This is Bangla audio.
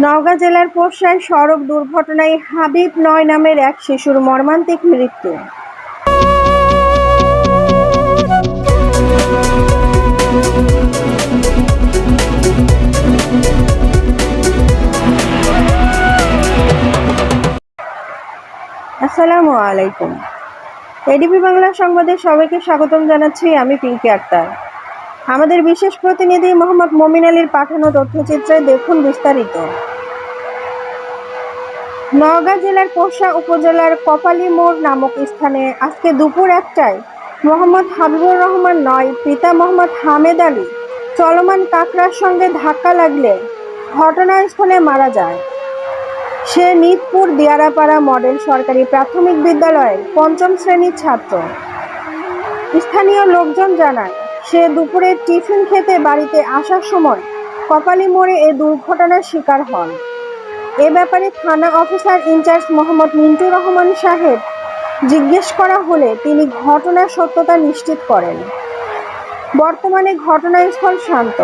নওগাঁ জেলার পোশায় সড়ক দুর্ঘটনায় হাবিব নয় নামের এক শিশুর মর্মান্তিক মৃত্যু। আসসালামু আলাইকুম। এডিপি বাংলা সংবাদে সবাইকে স্বাগতম জানাচ্ছি, আমি পিঙ্কি আক্তার। আমাদের বিশেষ প্রতিনিধি মোহাম্মদ মমিন আলীর পাঠানো তথ্যচিত্রে দেখুন বিস্তারিত। নওগাঁ জেলার পোষা উপজেলার কপালী মোড় নামক স্থানে আজকে দুপুর একটায় মোহাম্মদ হাবিবুর রহমান নয়, পিতা মোহাম্মদ হামেদ আলী চলমান কাকড়ার সঙ্গে ধাক্কা লাগলে ঘটনাস্থলে মারা যায়। সে নিতপুর দিয়ারাপাড়া মডেল সরকারি প্রাথমিক বিদ্যালয়ের পঞ্চম শ্রেণির ছাত্র। স্থানীয় লোকজন জানায় সে দুপুরে টিফিন খেতে বাড়িতে আসার সময় কপালি মোড়ে এ দুর্ঘটনার শিকার হন। এ ব্যাপারে থানা officer in charge Mohammad Mintu Rahman সাহেব জিজ্ঞেস করা হলে তিনি ঘটনার সত্যতা নিশ্চিত করেন। বর্তমানে ঘটনাস্থল শান্ত।